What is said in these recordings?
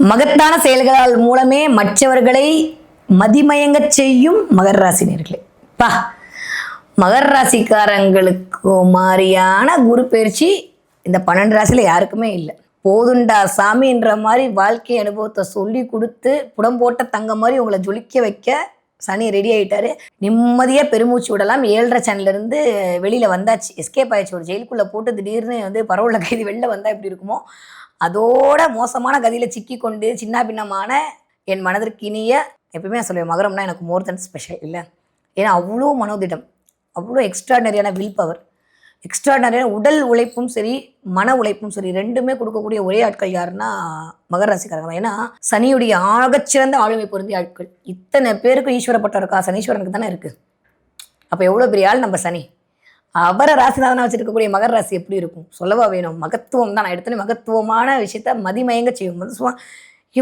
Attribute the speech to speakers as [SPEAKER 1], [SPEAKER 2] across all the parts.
[SPEAKER 1] மகத்தான செயல்களால் மூலமே மற்றவர்களை மதிமயங்கச் செய்யும் மகர ராசினியர்களே பா. மகர ராசிக்காரங்களுக்கு மாதிரியான குரு பயிற்சி இந்த பன்னெண்டு ராசியில் யாருக்குமே இல்லை. போதுண்டா சாமின்ற மாதிரி வாழ்க்கை அனுபவத்தை சொல்லி கொடுத்து புடம் போட்ட தங்க மாதிரி உங்களை ஜொலிக்க வைக்க சனி ரெடி ஆயிட்டாரு. நிம்மதியாக பெருமூச்சு விடலாம். ஏழரை சேனல்ல வெளியில் வந்தாச்சு. எஸ்கேப் ஆயிடுச்சு. ஒரு ஜெயிலுக்குள்ளே போட்டு திடீர்னு வந்து பரவல கைது வெளில வந்தால் எப்படி இருக்குமோ அதோட மோசமான கதியில் சிக்கி கொண்டு சின்ன பின்னமான என் மனதிற்கு இனிய எப்பவுமே நான் சொல்லுவேன் மகரம்னா எனக்கு மோர் தென் ஸ்பெஷல் இல்லை. ஏன்னா அவ்வளோ மனோதிடம் அவ்வளோ எக்ஸ்ட்ராடனரியான வில் பவர் எக்ஸ்ட்ராடனரியான உடல் உழைப்பும் சரி மன உழைப்பும் சரி ரெண்டுமே கொடுக்கக்கூடிய ஒரே ஆட்கள் யாருன்னா மகர ராசிக்காரங்க தான். ஏன்னா சனியுடைய ஆகச்சிறந்த ஆளுமை பொருந்திய ஆட்கள். இத்தனை பேருக்கு ஈஸ்வரப்பட்டம் இருக்கா? சனீஸ்வரனுக்கு தானே இருக்குது அப்போ எவ்வளோ பெரிய ஆள் நம்ம சனி? அவரை ராசிநாதனா வச்சிருக்கக்கூடிய மகர ராசி எப்படி இருக்கும்? சொல்லவா வேணும். மகத்துவம் தான். நான் எடுத்தோன்னே மகத்துவமான விஷயத்த மதிமயங்க செய்யும் போது சும்மா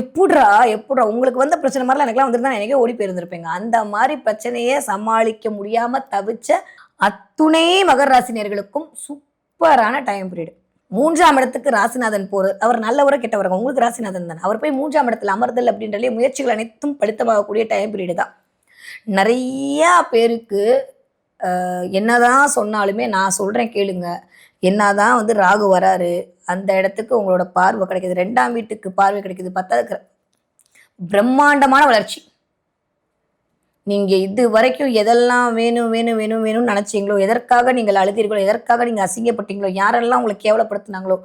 [SPEAKER 1] எப்படிரா எப்படிரா உங்களுக்கு வந்த பிரச்சனை மாதிரிலாம் எனக்குலாம் வந்துருந்தா எனக்கே ஓடி போயிருந்திருப்பேங்க. அந்த மாதிரி பிரச்சனையை சமாளிக்க முடியாமல் தவிச்ச அத்துணை மகர ராசினியர்களுக்கும் சூப்பரான டைம் பீரியட் மூன்றாம் இடத்துக்கு ராசிநாதன் போகிறது அவர் நல்லவரை கெட்டவரங்க உங்களுக்கு ராசிநாதன் தான். அவர் போய் மூன்றாம் இடத்துல அமர்தல் அப்படின்றலே முயற்சிகள் அனைத்தும் படுத்தமாகக்கூடிய டைம் பீரியடு தான். நிறையா பேருக்கு என்னதான் சொன்னாலுமே நான் சொல்கிறேன் கேளுங்க. என்னதான் வந்து ராகு வராரு அந்த இடத்துக்கு உங்களோட பார்வை கிடைக்கிது. ரெண்டாம் வீட்டுக்கு பார்வை கிடைக்கிது. பத்தாவது பிரம்மாண்டமான வளர்ச்சி. நீங்கள் இது வரைக்கும் எதெல்லாம் வேணும் வேணும் வேணும் வேணும்னு நினச்சிங்களோ எதற்காக நீங்கள் அழுதீர்களோ எதற்காக நீங்கள் அசிங்கப்பட்டீங்களோ யாரெல்லாம் உங்களை கேவலப்படுத்தினாங்களோ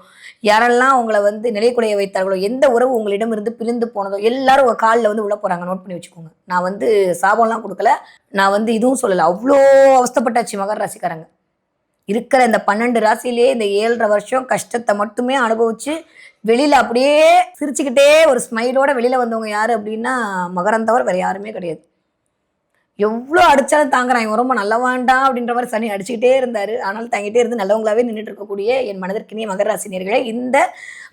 [SPEAKER 1] யாரெல்லாம் உங்களை வந்து நிலைக்குலைய வைத்தார்களோ எந்த உறவு உங்களிடம் இருந்து பிரிந்து போனதோ எல்லாரும் உங்கள் காலில் வந்து உள்ள போகிறாங்க நோட் பண்ணி வச்சுக்கோங்க. நான் வந்து சாபம்லாம் கொடுக்கல. நான் வந்து இதுவும் சொல்லலை. அவ்வளோ அவஸ்தைப்பட்டாச்சு மகர ராசிக்காரங்க. இருக்கிற இந்த பன்னெண்டு ராசியிலேயே இந்த ஏழரை வருஷம் கஷ்டத்தை மட்டுமே அனுபவிச்சு வெளியில் அப்படியே சிரிச்சுக்கிட்டே ஒரு ஸ்மைலோட வெளியில் வந்தவங்க யார் அப்படின்னா மகரம் தவிர வேறு யாருமே கிடையாது. எவ்வளோ அடித்தாலும் தாங்குறான் இவன் ரொம்ப நல்லவாண்டா அப்படின்ற மாதிரி சனி அடிச்சுக்கிட்டே இருந்தார். ஆனால் தாங்கிட்டே இருந்து நல்லவங்களாவே நின்றுட்டு இருக்கக்கூடிய என் மனதிற்கினிய மகர ராசினியர்களே இந்த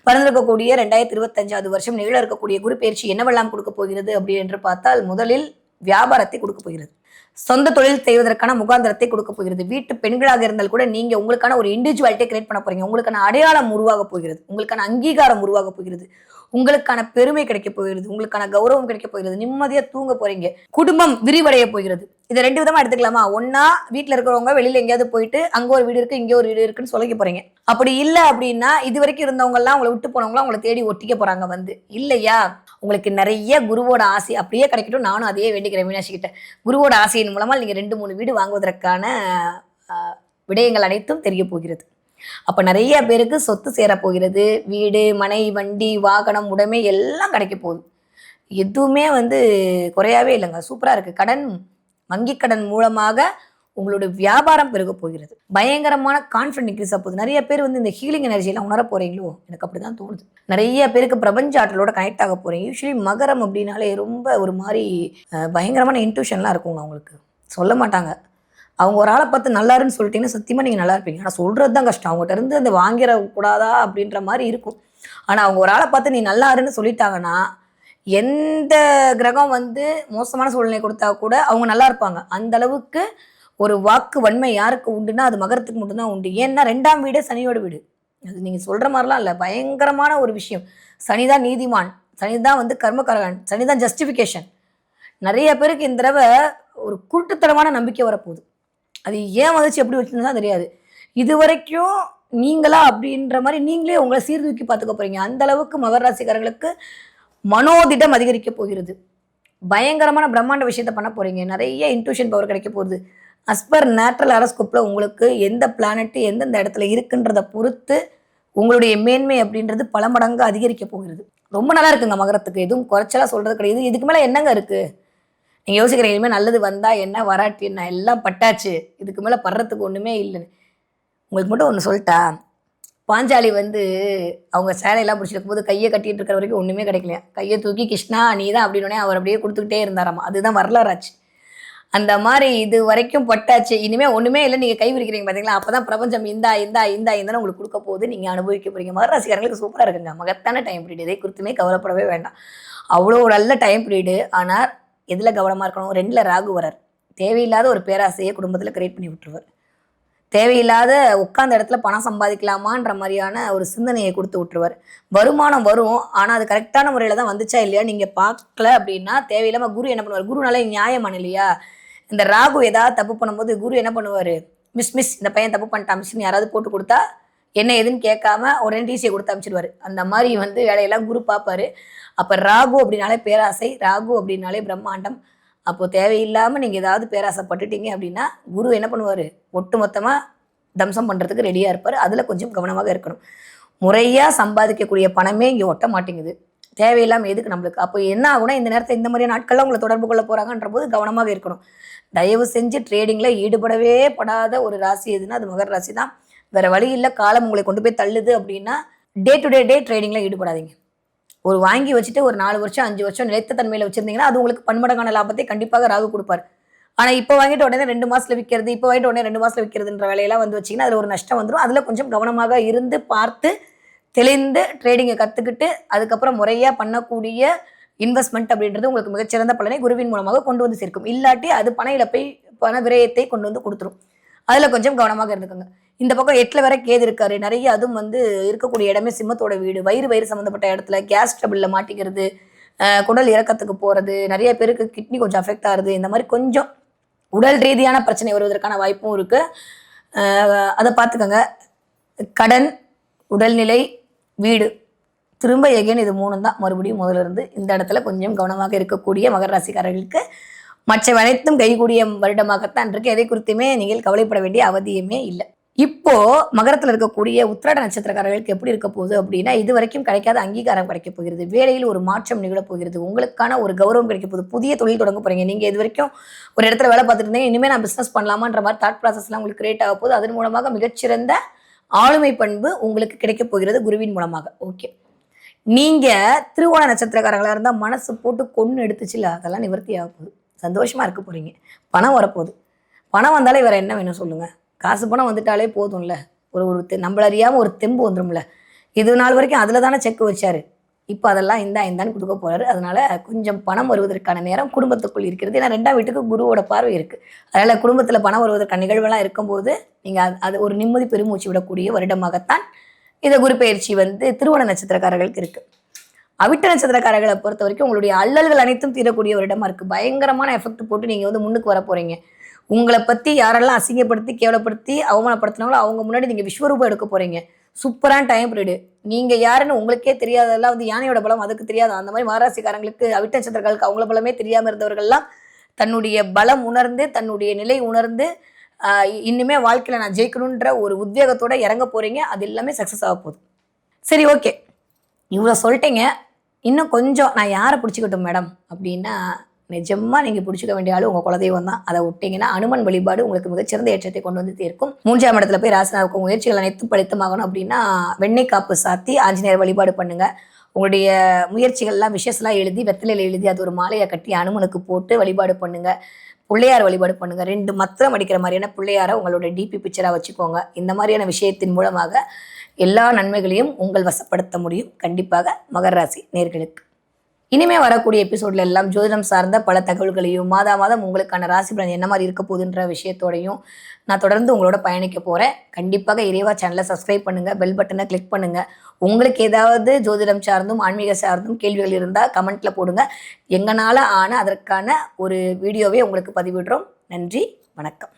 [SPEAKER 1] பிறந்திருக்கக்கூடிய ரெண்டாயிரத்தி இருபத்தஞ்சாவது வருஷம் நிகழ இருக்கக்கூடிய குரு பயிற்சி என்னவெல்லாம் கொடுக்க போகிறது அப்படி என்று பார்த்தால் முதலில் வியாபாரத்தை கொடுக்க போகிறது. சொந்த தொழில் செய்வதற்கான முகாந்திரத்தை கொடுக்க போகிறது. வீட்டு பெண்களாக இருந்தால் கூட நீங்க உங்களுக்கான ஒரு இண்டிவிஜுவாலிட்டியை கிரியேட் பண்ண போறீங்க. உங்களுக்கான அடையாளம் உருவாக போகிறது. உங்களுக்கான அங்கீகாரம் உருவாக போகிறது. உங்களுக்கான பெருமை கிடைக்க போகிறது உங்களுக்கான கௌரவம் கிடைக்க போகிறது நிம்மதியா தூங்க போறீங்க. குடும்பம் விரிவடைய போகிறது. இதை ரெண்டு விதமா எடுத்துக்கலாமா? ஒன்னா வீட்டில் இருக்கிறவங்க வெளியில எங்கேயாவது போயிட்டு அங்க ஒரு வீடு இருக்கு இங்க ஒரு வீடு இருக்குன்னு சொல்லிக்க போறீங்க. அப்படி இல்லை அப்படின்னா இது வரைக்கும் இருந்தவங்க எல்லாம் உங்களை விட்டு போனவங்களாம் உங்களை தேடி ஒட்டிக்க போறாங்க வந்து. இல்லையா? உங்களுக்கு நிறைய குருவோட ஆசை அப்படியே கிடைக்கட்டும். நானும் அதையே வேண்டிக்கிறேன் மீனாட்சி கிட்ட. குருவோட ஆசையின் மூலமா நீங்க ரெண்டு மூணு வீடு வாங்குவதற்கான விடயங்கள் அனைத்தும் தெரிய போகிறது. அப்ப நிறைய பேருக்கு சொத்து சேரப் போகிறது வீடு மனை வண்டி வாகனம் உடைமை எல்லாம் கிடைக்க போகுது. எதுவுமே வந்து குறையாவே இல்லைங்க. சூப்பரா இருக்கு. கடன் வங்கி கடன் மூலமாக உங்களோட வியாபாரம் பெருக போகிறது. பயங்கரமான கான்ஃபிடன்ட் இன்க்ரீஸ் ஆக போகுது. நிறைய பேர் வந்து இந்த ஹீலிங் எனர்ஜியெல்லாம் உணர போறீங்களோ? எனக்கு அப்படிதான் தோணுது. நிறைய பேருக்கு பிரபஞ்ச ஆற்றலோட கனெக்ட் ஆக போறீங்க. யூஸ்வலி மகரம் அப்படின்னாலே ரொம்ப ஒரு மாதிரி பயங்கரமான இன்ட்யூஷன்லாம் இருக்குங்க அவங்களுக்கு. சொல்ல மாட்டாங்க. அவங்க ஒரு ஆளை பார்த்து நல்லாருன்னு சொல்லிட்டீங்கன்னா சத்தியமாக நீங்கள் நல்லா இருப்பீங்க. ஆனால் சொல்கிறது தான் கஷ்டம். அவங்ககிட்ட இருந்து அந்த வாங்கிட கூடாதா அப்படின்ற மாதிரி இருக்கும். ஆனால் அவங்க ஒரு ஆளை பார்த்து நீ நல்லாருன்னு சொல்லிட்டாங்கன்னா எந்த கிரகம் வந்து மோசமான சூழ்நிலை கொடுத்தா கூட அவங்க நல்லா இருப்பாங்க. அந்த அளவுக்கு ஒரு வாக்கு வன்மை யாருக்கு உண்டுன்னா அது மகரத்துக்கு மட்டும்தான் உண்டு. ஏன்னா ரெண்டாம் வீடே சனியோட வீடு. அது நீங்கள் சொல்கிற மாதிரிலாம் இல்லை. பயங்கரமான ஒரு விஷயம். சனிதான் நீதிமான். சனிதான் வந்து கர்மகாரகன் சனிதான் ஜஸ்டிஃபிகேஷன் நிறைய பேருக்கு இந்த தடவை ஒரு குருட்டுத்தனமான நம்பிக்கை வரப்போகுது. அது ஏன் வந்துச்சு எப்படி வச்சுருந்தா தெரியாது. இது வரைக்கும் நீங்களா அப்படின்ற மாதிரி நீங்களே உங்களை சீர்தூக்கி பார்த்துக்க போறீங்க. அந்த அளவுக்கு மகர ராசிக்காரர்களுக்கு மனோதிடம் அதிகரிக்க போகிறது. பயங்கரமான பிரம்மாண்ட விஷயத்த பண்ண போறீங்க. நிறைய இன்ட்யூஷன் பவர் கிடைக்க போகுது. அஸ்பர் நேச்சுரல் அரஸ்கோப்பில் உங்களுக்கு எந்த பிளானட்டு எந்தெந்த இடத்துல இருக்குன்றதை பொறுத்து உங்களுடைய மேன்மை அப்படின்றது பல மடங்கு அதிகரிக்க போகிறது. ரொம்ப நல்லா இருக்குங்க மகரத்துக்கு. எதுவும் குறைச்சலாக சொல்கிறது கிடையாது. இதுக்கு மேலே என்னங்க இருக்குது நீங்கள் யோசிக்கிறீங்க இனிமேல் நல்லது வந்தால் என்ன வராட்டி என்ன எல்லாம் பட்டாச்சு. இதுக்கு மேலே படுறதுக்கு ஒன்றுமே இல்லைன்னு. உங்களுக்கு மட்டும் ஒன்று சொல்லிட்டா பாஞ்சாலி வந்து அவங்க சேலையெல்லாம் பிடிச்சிருக்கும் போது கையை கட்டிகிட்டு இருக்கிற வரைக்கும் ஒன்றுமே கிடைக்கலையா? கையை தூக்கி கிருஷ்ணா நீ தான் அப்படின்னே அவர் அப்படியே கொடுத்துக்கிட்டே இருந்தாராமா? அதுதான் வரலாறாச்சு. அந்த மாதிரி இது வரைக்கும் பட்டாச்சு. இனிமேல் ஒன்றுமே இல்லை நீங்கள் கை விரிக்கிறீங்க அப்போ தான் பிரபஞ்சம் இந்தா இந்தா இந்தா இந்தான்னு உங்களுக்கு கொடுக்க போகுது. நீங்கள் அனுபவிக்க போகிறீங்க மகராசிக்காரங்களுக்கு சூப்பராக இருக்குங்க. மகத்தான டைம் பீரியட் இதை குறித்துமே கவலைப்படவே வேண்டாம். அவ்வளோ ஒரு நல்ல டைம் பீரியடு ஆனால் எதில் கவனமாக இருக்கணும்? ரெண்டில் ராகு வரார். தேவையில்லாத ஒரு பேராசையை குடும்பத்தில் கிரியேட் பண்ணி விட்டுருவார். தேவையில்லாத உட்காந்த இடத்துல பணம் சம்பாதிக்கலாமான்ற மாதிரியான ஒரு சிந்தனையை கொடுத்து விட்டுருவார். வருமானம் வரும் ஆனால் அது கரெக்டான முறையில் தான் வந்துச்சா இல்லையா? நீங்கள் பார்க்கல அப்படின்னா தேவையில்லாமல் குரு என்ன பண்ணுவார்? குருனால நியாயமான இல்லையா? இந்த ராகு ஏதாவது தப்பு பண்ணும்போது குரு என்ன பண்ணுவார்? மிஸ் மிஸ் இந்த பையன் தப்பு பண்ணிட்டான் மிஸ்ன்னு யாராவது போட்டு கொடுத்தா என்ன ஏதுன்னு கேட்காம உடனே டிசியை கொடுத்து அனுப்பிச்சிடுவாரு அந்த மாதிரி வந்து வேலையெல்லாம் குரு பார்ப்பாரு. அப்போ ராகு அப்படின்னாலே பேராசை ராகு அப்படின்னாலே பிரம்மாண்டம். அப்போ தேவையில்லாமல் நீங்கள் ஏதாவது பேராசைப்பட்டுட்டீங்க அப்படின்னா குரு என்ன பண்ணுவார்? ஒட்டு மொத்தமாக தம்சம் பண்ணுறதுக்கு ரெடியாக இருப்பார். அதில் கொஞ்சம் கவனமாக இருக்கணும். முறையாக சம்பாதிக்கக்கூடிய பணமே இங்கே ஒட்ட மாட்டேங்குது. தேவையில்லாமல் எதுக்கு நம்மளுக்கு? அப்போ என்ன ஆகுனா இந்த நேரத்தில் இந்த மாதிரியான நாட்களில் உங்களை தொடர்பு கொள்ள போகிறாங்கன்ற போது கவனமாக இருக்கணும். தயவு செஞ்சு ட்ரேடிங்கில் ஈடுபடவே படாத ஒரு ராசி எதுன்னா அது மகர ராசி தான் வேறு வழி இல்லை காலம் உங்களை கொண்டு போய் தள்ளுது அப்படின்னா டே டு டே டே ட்ரேடிங்கில் ஈடுபடாதீங்க. ஒரு வாங்கி வச்சுட்டு ஒரு நாலு வருஷம் அஞ்சு வருஷம் நிலைத்த தன்மையில் வச்சிருந்தீங்கன்னா அது உங்களுக்கு பன்மடங்கான லாபத்தை கண்டிப்பாக ராகு கொடுப்பார். ஆனால் இப்போ வாங்கிட்டு உடனே ரெண்டு மாசத்துல விற்கிறது இப்போ வாங்கிட்டு உடனே ரெண்டு மாசத்துல விற்கிறதுன்ற வேலையெல்லாம் வந்து வச்சிங்கன்னா அதில் ஒரு நஷ்டம் வந்துடும் அதில் கொஞ்சம் கவனமாக இருந்து பார்த்து தெளிந்து ட்ரேடிங்கை கற்றுக்கிட்டு அதுக்கப்புறம் முறையாக பண்ணக்கூடிய இன்வெஸ்ட்மெண்ட் அப்படின்றது உங்களுக்கு மிகச்சிறந்த பலனை குருவின் மூலமாக கொண்டு வந்து சேர்க்கும். இல்லாட்டி அது பண இழப்பை பண விரயத்தை கொண்டு வந்து கொடுத்துரும். அதில் கொஞ்சம் கவனமாக இருந்துக்கோங்க. இந்த பக்கம் எட்டில் வேற கேது இருக்காரு. நிறைய அதுவும் வந்து இருக்கக்கூடிய இடமே சிம்மத்தோட வீடு. வயிறு வயிறு சம்மந்தப்பட்ட இடத்துல கேஸ் ட்ரபிளில் மாட்டிக்கிறது குடல் இறக்கத்துக்கு போகிறது நிறைய பேருக்கு கிட்னி கொஞ்சம் அஃபெக்ட் ஆகுது. இந்த மாதிரி கொஞ்சம் உடல் ரீதியான பிரச்சனை வருவதற்கான வாய்ப்பும் இருக்குது அதை பார்த்துக்கோங்க. கடன் உடல்நிலை வீடு. திரும்ப எகைன் இது மூணு தான் மறுபடியும் முதல்ல இருந்து இந்த இடத்துல கொஞ்சம் கவனமாக இருக்கக்கூடிய மகர ராசிக்காரர்களுக்கு மற்ற அனைத்தும் கைகூடிய வருடமாகத்தான் இருக்கு. எதை குறித்துமே நீங்கள் கவலைப்பட வேண்டிய அவதியுமே இல்லை. இப்போ மகரத்தில் இருக்கக்கூடிய உத்திராட நட்சத்திரக்காரர்களுக்கு எப்படி இருக்க போகுது அப்படின்னா இது வரைக்கும் கிடைக்காத அங்கீகாரம் கிடைக்க போகிறது. வேலையில் ஒரு மாற்றம் நிகழப் போகிறது. உங்களுக்கான ஒரு கௌரவம் கிடைக்க போகுது. புதிய தொழில் தொடங்க போறீங்க. நீங்க இது வரைக்கும் ஒரு இடத்துல வேலை பார்த்துட்டு இருந்தீங்க. இனிமேல் நான் பிசினஸ் பண்ணலாமான்ற மாதிரி தாட் ப்ராசஸ்லாம் உங்களுக்கு கிரியேட் ஆக போகுது. அதன் மூலமாக மிகச்சிறந்த ஆளுமை பண்பு உங்களுக்கு கிடைக்க போகிறது குருவின் மூலமாக. ஓகே நீங்க திருவோண நட்சத்திரக்காரங்களாக இருந்தால் மனசு போட்டு கொன்று எடுத்துச்சுல அதெல்லாம் நிவர்த்தி ஆக போகுது. சந்தோஷமாக இருக்க போகிறீங்க பணம் வரப்போகுது. பணம் வந்தாலே வேறு என்ன வேணும் சொல்லுங்கள் காசு பணம் வந்துட்டாலே போதும்ல. ஒரு ஒரு நம்மள அறியாமல் ஒரு தெம்பு வந்துடும்ல இது நாள் வரைக்கும் அதில் தானே செக் வச்சார். இப்போ அதெல்லாம் இந்தா இந்தான்னு கொடுக்க போகிறாரு அதனால் கொஞ்சம் பணம் வருவதற்கான நேரம் குடும்பத்துக்குள் இருக்கிறது. ஏன்னா ரெண்டாம் வீட்டுக்கு குருவோட பார்வை இருக்குது அதனால் குடும்பத்தில் பணம் வருவதற்கான நிகழ்வெல்லாம் இருக்கும்போது நீங்கள் அது- அது ஒரு நிம்மதி பெருமூச்சு விடக்கூடிய வருடமாகத்தான் இந்த குரு பயிற்சி வந்து திருவண நட்சத்திரக்காரர்களுக்கு இருக்குது அவிட்ட நட்சத்திரக்காரர்களை பொறுத்த வரைக்கும் உங்களுடைய அல்லல்கள் அனைத்தும் தீரக்கூடிய ஒரு இடமா இருக்கு பயங்கரமான எஃபெக்ட் போட்டு நீங்க வந்து முன்னுக்கு வர போறீங்க. உங்களை பத்தி யாரெல்லாம் அசிங்கப்படுத்தி கேவலப்படுத்தி அவமானப்படுத்தினாங்களோ அவங்க முன்னாடி நீங்க விஸ்வரூபம் எடுக்க போறீங்க. சூப்பரான டைம் பீரியடு நீங்க யாருன்னு உங்களுக்கே தெரியாததெல்லாம் வந்து யானையோட பலம் அதுக்கு தெரியாது. அந்த மாதிரி மகாராசிக்காரங்களுக்கு அவிட்ட நட்சத்திரக்காரர்களுக்கு அவங்கள பலமே தெரியாம இருந்தவர்கள்லாம் தன்னுடைய பலம் உணர்ந்து தன்னுடைய நிலை உணர்ந்து இன்னுமே வாழ்க்கையில நான் ஜெயிக்கணுன்ற ஒரு உத்வேகத்தோட இறங்க போறீங்க. அது எல்லாமே சக்ஸஸ் ஆக போகுது. சரி ஓகே இவ்வளோ சொல்லிட்டீங்க. இன்னும் கொஞ்சம் நான் யாரை பிடிச்சிக்கட்டும் மேடம்? அப்படின்னா நிஜமா நீங்க பிடிச்சிக்க வேண்டிய ஆளு உங்க குலதெய்வம் தான். அதை விட்டீங்கன்னா அனுமன் வழிபாடு உங்களுக்கு மிகச்சிறந்த ஏற்றத்தை கொண்டு வந்து தீர்க்கும். மூன்றாம் இடத்துல போய் ராசனாவுக்கு முயற்சிகள் அனைத்து பலித்தமாகணும் அப்படின்னா வெண்ணெய் காப்பு சாத்தி ஆஞ்சநேயர் வழிபாடு பண்ணுங்க. உங்களுடைய முயற்சிகள்லாம் விஷயஸ்லாம் எழுதி வெத்தலையில் எழுதி அது ஒரு மாலையை கட்டி அனுமனுக்கு போட்டு வழிபாடு பண்ணுங்க. பிள்ளையார் வழிபாடு பண்ணுங்க. ரெண்டு மத்திரம் அடிக்கிற மாதிரியான பிள்ளையாரை உங்களோட டிபி பிக்சரா வச்சுக்கோங்க. இந்த மாதிரியான விஷயத்தின் மூலமாக எல்லா நன்மைகளையும் உங்கள் வசப்படுத்த முடியும். கண்டிப்பாக மகர ராசி நேர்களுக்கு. இனிமே வரக்கூடிய எபிசோட்ல எல்லாம் ஜோதிடம் சார்ந்த பல தகவல்களையும் மாதா மாதம் உங்களுக்கான ராசி பலன் என்ன மாதிரி இருக்க போகுதுன்ற விஷயத்தோடையும் நான் தொடர்ந்து உங்களோட பயணிக்க போறேன். கண்டிப்பாக இறைவா சேனலை சப்ஸ்கிரைப் பண்ணுங்க பெல் பட்டனை கிளிக் பண்ணுங்க. உங்களுக்கு ஏதாவது ஜோதிடம் சார்ந்தும் ஆன்மீக சார்ந்தும் கேள்விகள் இருந்தால் கமெண்ட்ல போடுங்க. எங்களால் ஆன அதற்கான ஒரு வீடியோவை உங்களுக்கு பதிவிடுறோம். நன்றி வணக்கம்.